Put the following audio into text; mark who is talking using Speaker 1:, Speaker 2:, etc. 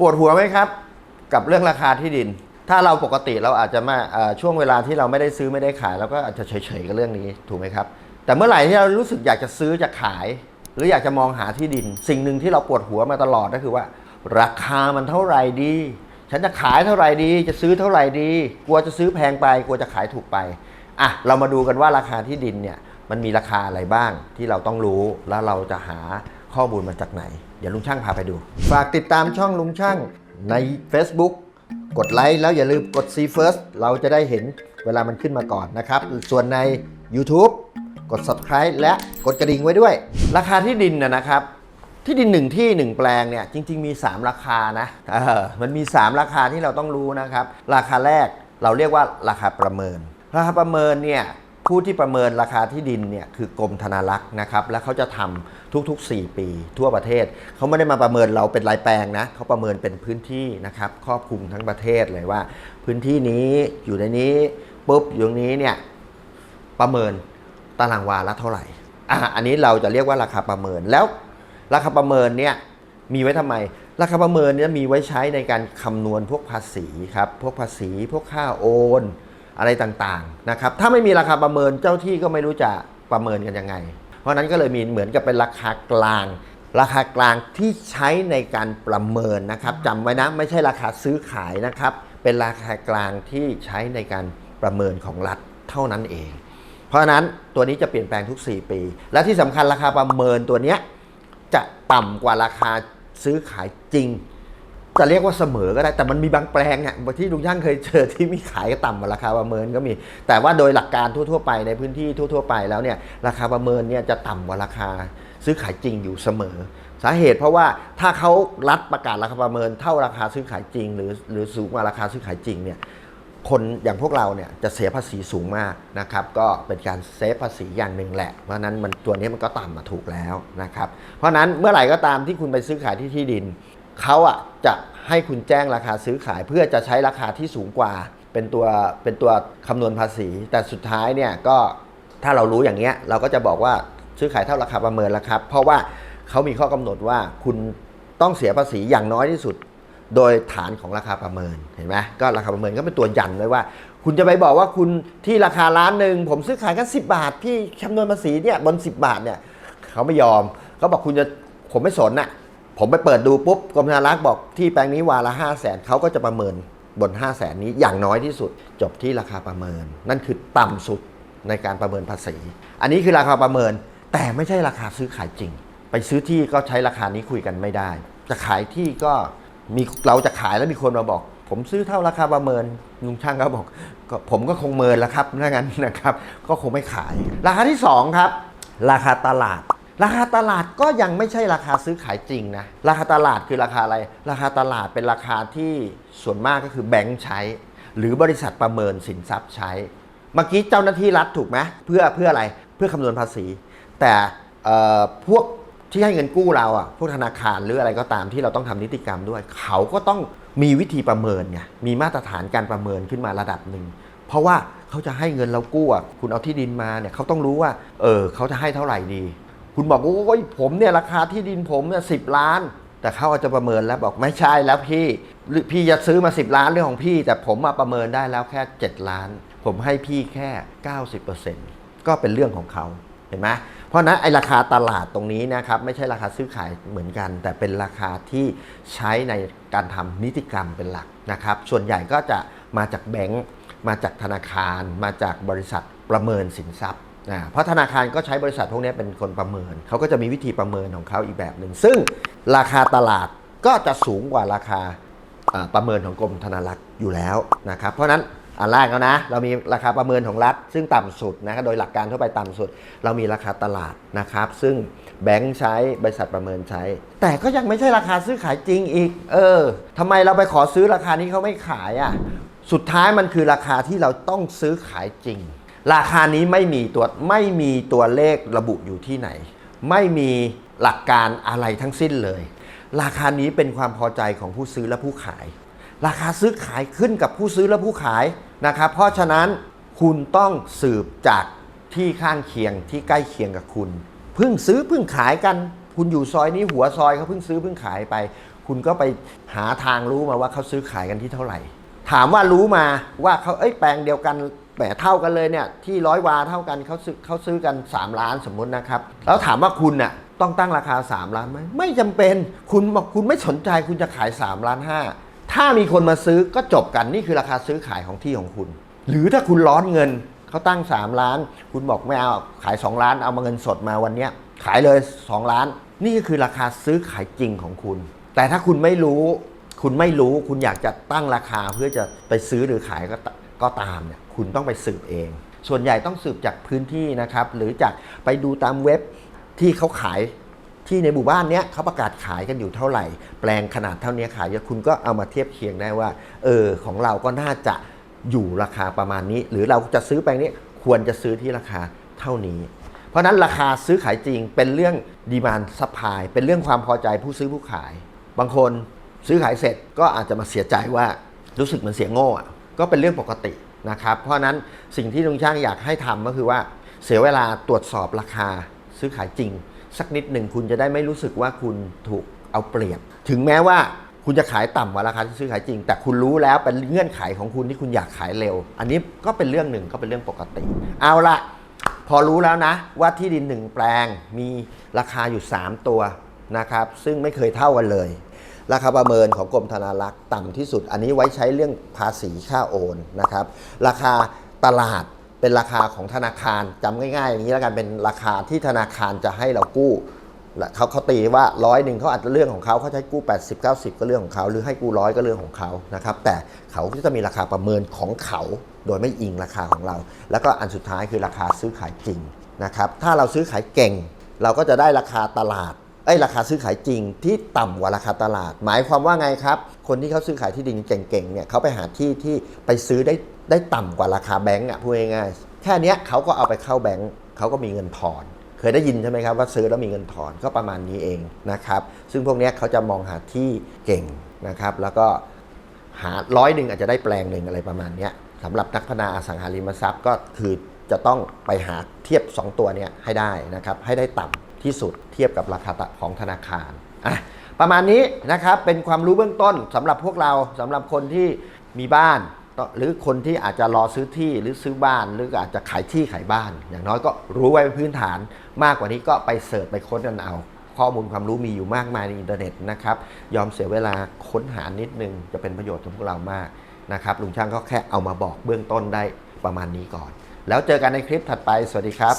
Speaker 1: ปวดหัวไหมครับ กับเรื่องราคาที่ดิน ถ้าเราปกติเราอาจจะมาช่วงเวลาที่เราไม่ได้ซื้อไม่ได้ขายเราก็อาจจะเฉยๆกับเรื่องนี้ถูกไหมครับ แต่เมื่อไหร่ที่เรารู้สึกอยากจะซื้อจะขาย หรืออยากจะมองหาที่ดิน สิ่งหนึ่งที่เราปวดหัวมาตลอดก็คือว่า ราคามันเท่าไหร่ดี ฉันจะขายเท่าไหร่ดี จะซื้อเท่าไหร่ดี กลัวจะซื้อแพงไป กลัวจะขายถูกไปอะเรามาดูกันว่าราคาที่ดินเนี่ยมันมีราคาอะไรบ้างที่เราต้องรู้แล้วเราจะหาข้อมูลมาจากไหน เดี๋ยวลุงช่างพาไปดู ฝากติดตามช่องลุงช่างใน Facebook กดไลค์แล้วอย่าลืมกด See First เราจะได้เห็นเวลามันขึ้นมาก่อนนะครับ ส่วนใน YouTube กด Subscribe และกดกระดิ่งไว้ด้วย ราคาที่ดินนะครับ ที่ดินหนึ่งที่หนึ่งแปลงเนี่ยจริง ๆ มี 3 ราคานะเออมันมี 3 ราคาที่เราต้องรู้นะครับ ราคาแรกเราเรียกว่าราคาประเมิน ราคาประเมินเนี่ย ผู้ที่ประเมินราคาที่ดินเนี่ยคือกรมธนารักษ์นะครับ แล้วเขาจะทำทุกๆ 4 ปี ทั่วประเทศ เขาไม่ได้มาประเมินเราเป็นรายแปลงนะเขาประเมินเป็นพื้นที่นะครับครอบคลุมทั้งประเทศเลยว่า พื้นที่นี้อยู่ในนี้ปุ๊บอยู่ตรงนี้เนี่ยประเมินตารางวาละเท่าไหร่อะอันนี้เราจะเรียกว่าราคาประเมินแล้ว ราคาประเมินเนี่ยมีไว้ทำไม ราคาประเมินเนี่ยมีไว้ใช้ในการคำนวณพวกภาษีครับพวกภาษีพวกค่าโอน อะไรต่างๆนะครับถ้าไม่มีราคาประเมินเจ้าที่ก็ไม่รู้จะประเมินกันยังไง เพราะนั้นก็เลยมีเหมือนกับเป็นราคากลาง ราคากลางที่ใช้ในการประเมินนะครับจำไว้นะไม่ใช่ราคาซื้อขายนะครับเป็นราคากลางที่ใช้ในการประเมินของรัฐเท่านั้นเอง เพราะฉะนั้นตัวนี้จะเปลี่ยนแปลงทุก 4 ปี และที่สำคัญราคาประเมินตัวนี้จะต่ำกว่าราคาซื้อขายจริง จะเรียกว่าเสมอก็ได้แต่มันมีบางแปลงอะที่ลุงช่างเคยเจอที่มีขายต่ำกว่าราคาประเมินก็มี แต่ว่าโดยหลักการทั่ว ๆ ไปในพื้นที่ทั่ว ๆ ไปแล้วเนี่ยราคาประเมินเนี่ยจะต่ำกว่าราคาซื้อขายจริงอยู่เสมอ สาเหตุเพราะว่าถ้าเขารัดประกาศราคาประเมิน เท่าราคาซื้อขายจริง หรือหรือสูงกว่าราคาซื้อขายจริงเนี่ยคนอย่างพวกเราเนี่ยจะเสียภาษีสูงมากนะครับก็เป็นการเซฟภาษีอย่างหนึ่งแหละ เพราะนั้นมันตัวนี้มันก็ต่ำมาถูกแล้วนะครับเพราะนั้นเมื่อไหร่ก็ตามที่คุณไปซื้อขายที่ที่ดิน เขาอะจะให้คุณแจ้งราคาซื้อขายเพื่อจะใช้ราคาที่สูงกว่า เป็นตัวเป็นตัวคำนวณภาษี แต่สุดท้ายเนี่ยก็ถ้าเรารู้อย่างเงี้ยเราก็จะบอกว่าซื้อขายเท่าราคาประเมินแล้วครับ เพราะว่าเขามีข้อกำหนดว่าคุณต้องเสียภาษีอย่างน้อยที่สุด โดยฐานของราคาประเมินเห็นไหมก็ราคาประเมินก็เป็นตัวยันไว้ว่า คุณจะไปบอกว่าคุณที่ราคาล้านหนึ่งผมซื้อขายกัน10 บาท พี่คำนวณภาษีเนี่ยบน 10 บาทเนี่ยเขาไม่ยอมเขาบอกคุณจะผมไม่สนน่ะ ผมไปเปิดดูปุ๊บกรมธนารักษ์บอกที่แปลงนี้วาละ5 0 0แสนเขาก็จะประเมินบน 5 0 0แสนนี้อย่างน้อยที่สุด จบที่ราคาประเมิน นั่นคือต่ำสุดในการประเมินภาษี อันนี้คือราคาประเมิน แต่ไม่ใช่ราคาซื้อขายจริง ไปซื้อที่ก็ใช้ราคานี้คุยกันไม่ได้ จะขายที่ก็มีเราจะขายแล้วมีคนมาบอก ผมซื้อเท่าราคาประเมินลุงช่างก็บอกก็ผมก็คงเมินแล้วครับถ้างั้นนะครับ ก็คงไม่ขาย ราคาที่สองครับ ราคาตลาด ราคาตลาดก็ยังไม่ใช่ราคาซื้อขายจริงนะ ราคาตลาดคือราคาอะไร ราคาตลาดเป็นราคาที่ส่วนมากก็คือแบงค์ใช้ หรือบริษัทประเมินสินทรัพย์ใช้ เมื่อกี้เจ้าหน้าที่รัฐถูกไหมเพื่อเพื่ออะไรเพื่อคำนวณภาษี แต่เอ่อพวกที่ให้เงินกู้เราอะพวกธนาคารหรืออะไรก็ตามที่เราต้องทำนิติกรรมด้วย เขาก็ต้องมีวิธีประเมินไงมีมาตรฐานการประเมินขึ้นมาระดับหนึ่งเพราะว่าเขาจะให้เงินเรากู้อะคุณเอาที่ดินมาเนี่ยเขาต้องรู้ว่าเออเขาจะให้เท่าไหร่ดี คุณบอกว่าโอ้ยผมเนี่ยราคาที่ดินผมเนี่ยสิบล้าน แต่เขาอาจจะประเมินแล้วบอกไม่ใช่แล้วพี่พี่จะซื้อมา 10 ล้านเรื่องของพี่ แต่ผมมาประเมินได้แล้วแค่ 7 ล้าน ผมให้พี่แค่ 90%ก็เป็นเรื่องของเขาเห็นไหมเพราะฉะนั้นไอราคาตลาดตรงนี้นะครับไม่ใช่ราคาซื้อขายเหมือนกัน แต่เป็นราคาที่ใช้ในการทำนิติกรรมเป็นหลักนะครับ ส่วนใหญ่ก็จะมาจากแบงก์มาจากธนาคาร มาจากบริษัทประเมินสินทรัพย์ เพราะธนาคารก็ใช้บริษัทพวกนี้เป็นคนประเมิน เขาก็จะมีวิธีประเมินของเขาอีกแบบหนึ่ง ซึ่งราคาตลาดก็จะสูงกว่าราคาประเมินของกรมธนารักษ์อยู่แล้วนะครับ เพราะนั้นอันแรกแล้วนะ เรามีราคาประเมินของรัฐ ซึ่งต่ำสุดนะครับโดยหลักการทั่วไปต่ำสุด เรามีราคาตลาดนะครับ ซึ่งแบงค์ใช้บริษัทประเมินใช้ แต่ก็ยังไม่ใช่ราคาซื้อขายจริงอีก เออทำไมเราไปขอซื้อราคานี้เขาไม่ขายอะ สุดท้ายมันคือราคาที่เราต้องซื้อขายจริง ราคานี้ไม่มีตัวไม่มีตัวเลขระบุอยู่ที่ไหน ไม่มีหลักการอะไรทั้งสิ้นเลย ราคานี้เป็นความพอใจของผู้ซื้อและผู้ขาย ราคาซื้อขายขึ้นกับผู้ซื้อและผู้ขายนะครับเพราะฉะนั้นคุณต้องสืบจากที่ข้างเคียงที่ใกล้เคียงกับคุณ เพิ่งซื้อเพิ่งขายกัน คุณอยู่ซอยนี้หัวซอยเขาเพิ่งซื้อเพิ่งขายไป คุณก็ไปหาทางรู้มาว่าเขาซื้อขายกันที่เท่าไหร่ ถามว่ารู้มาว่าเขาเอ้ยแปลงเดียวกัน แหมเท่ากันเลยเนี่ยที่ร้อยวาเท่ากันเขาซื้อเขาซื้อกัน 3 ล้านสมมุตินะครับ แล้วถามว่าคุณน่ะต้องตั้งราคา 3 ล้านไหมไม่จำเป็นคุณบอกคุณไม่สนใจคุณจะขาย 3 ล้านห้าถ้ามีคนมาซื้อก็จบกันนี่คือราคาซื้อขายของที่ของคุณ หรือถ้าคุณร้อนเงินเขาตั้ง 3 ล้าน คุณบอกไม่เอาขาย 2 ล้านเอามาเงินสดมาวันนี้ขายเลย 2 ล้าน นี่ก็คือราคาซื้อขายจริงของคุณ แต่ถ้าคุณไม่รู้ คุณไม่รู้คุณอยากจะตั้งราคาเพื่อจะไปซื้อหรือขายก็ก็ตามเนี่ย คุณต้องไปสืบเอง ส่วนใหญ่ต้องสืบจากพื้นที่นะครับ หรือจากไปดูตามเว็บที่เขาขายที่ในหมู่บ้านเนี้ยเขาประกาศขายกันอยู่เท่าไหร่ แปลงขนาดเท่านี้ขายเยอะคุณก็เอามาเทียบเคียงได้ว่า เออของเราก็น่าจะอยู่ราคาประมาณนี้ หรือเราจะซื้อแปลงนี้ควรจะซื้อที่ราคาเท่านี้ เพราะฉะนั้นราคาซื้อขายจริงเป็นเรื่องดีมานซัพพลายเป็นเรื่องความพอใจผู้ซื้อผู้ขาย บางคนซื้อขายเสร็จก็อาจจะมาเสียใจว่ารู้สึกเหมือนเสียโง่อก็เป็นเรื่องปกติ นะครับ เพราะนั้นสิ่งที่ลุงช่างอยากให้ทำก็คือว่าเสียเวลาตรวจสอบราคาซื้อขายจริง สักนิดหนึ่งคุณจะได้ไม่รู้สึกว่าคุณถูกเอาเปรียบ ถึงแม้ว่าคุณจะขายต่ำกว่าราคาที่ซื้อขายจริง แต่คุณรู้แล้วเป็นเงื่อนไขของคุณที่คุณอยากขายเร็ว อันนี้ก็เป็นเรื่องหนึ่งก็เป็นเรื่องปกติ เอาละพอรู้แล้วนะ ว่าที่ดินหนึ่งแปลงมีราคาอยู่ 3 ตัวนะครับ ซึ่งไม่เคยเท่ากันเลย ราคาประเมินของกรมธนารักษ์ต่ำที่สุด อันนี้ไว้ใช้เรื่องภาษีค่าโอนนะครับ ราคาตลาดเป็นราคาของธนาคารจำง่ายๆอย่างนี้แล้วกันเป็นราคาที่ธนาคารจะให้เรากู้เขาเขาตีว่าร้อยหนึ่งเขาอาจจะเรื่องของเขาเขาใช้กู้ 80 90 ก็เรื่องของเขา หรือให้กู้ร้อยก็เรื่องของเขานะครับแต่เขาก็จะมีราคาประเมินของเขาโดยไม่อิงราคาของเรา แล้วก็อันสุดท้ายคือราคาซื้อขายจริงนะครับถ้าเราซื้อขายเก่ง เราก็จะได้ราคาตลาด เอ้ราคาซื้อขายจริงที่ต่ำกว่าราคาตลาด หมายความว่าไงครับ คนที่เขาซื้อขายที่ดินเก่งๆเนี่ยเขาไปหาที่ที่ไปซื้อได้ได้ต่ำกว่าราคาแบงก์อะพูดง่ายๆแค่นี้เขาก็เอาไปเข้าแบงก์เขาก็มีเงินถอน เคยได้ยินใช่ไหมครับว่าซื้อแล้วมีเงินถอนก็ประมาณนี้เองนะครับซึ่งพวกนี้เขาจะมองหาที่เก่งนะครับ แล้วก็หาร้อยหนึ่งอาจจะได้แปลงหนึ่งอะไรประมาณนี้สำหรับนักพัฒนาอสังหาริมทรัพย์ก็คือจะต้องไปหาเทียบ 2 ตัวเนี้ยให้ได้นะครับให้ได้ต่ำ ที่สุดเทียบกับราคาของธนาคารอะประมาณนี้นะครับเป็นความรู้เบื้องต้นสำหรับพวกเราสำหรับคนที่มีบ้าน หรือคนที่อาจจะรอซื้อที่หรือซื้อบ้านหรืออาจจะขายที่ขายบ้าน อย่างน้อยก็รู้ไว้เป็นพื้นฐาน มากกว่านี้ก็ไปเสิร์ชไปค้นกันเอาข้อมูลความรู้มีอยู่มากมายในอินเทอร์เน็ตนะครับยอมเสียเวลาค้นหานิดนึง จะเป็นประโยชน์กับพวกเรามากนะครับลุงช่างก็แค่เอามาบอกเบื้องต้นได้ประมาณนี้ก่อน แล้วเจอกันในคลิปถัดไปสวัสดีครับ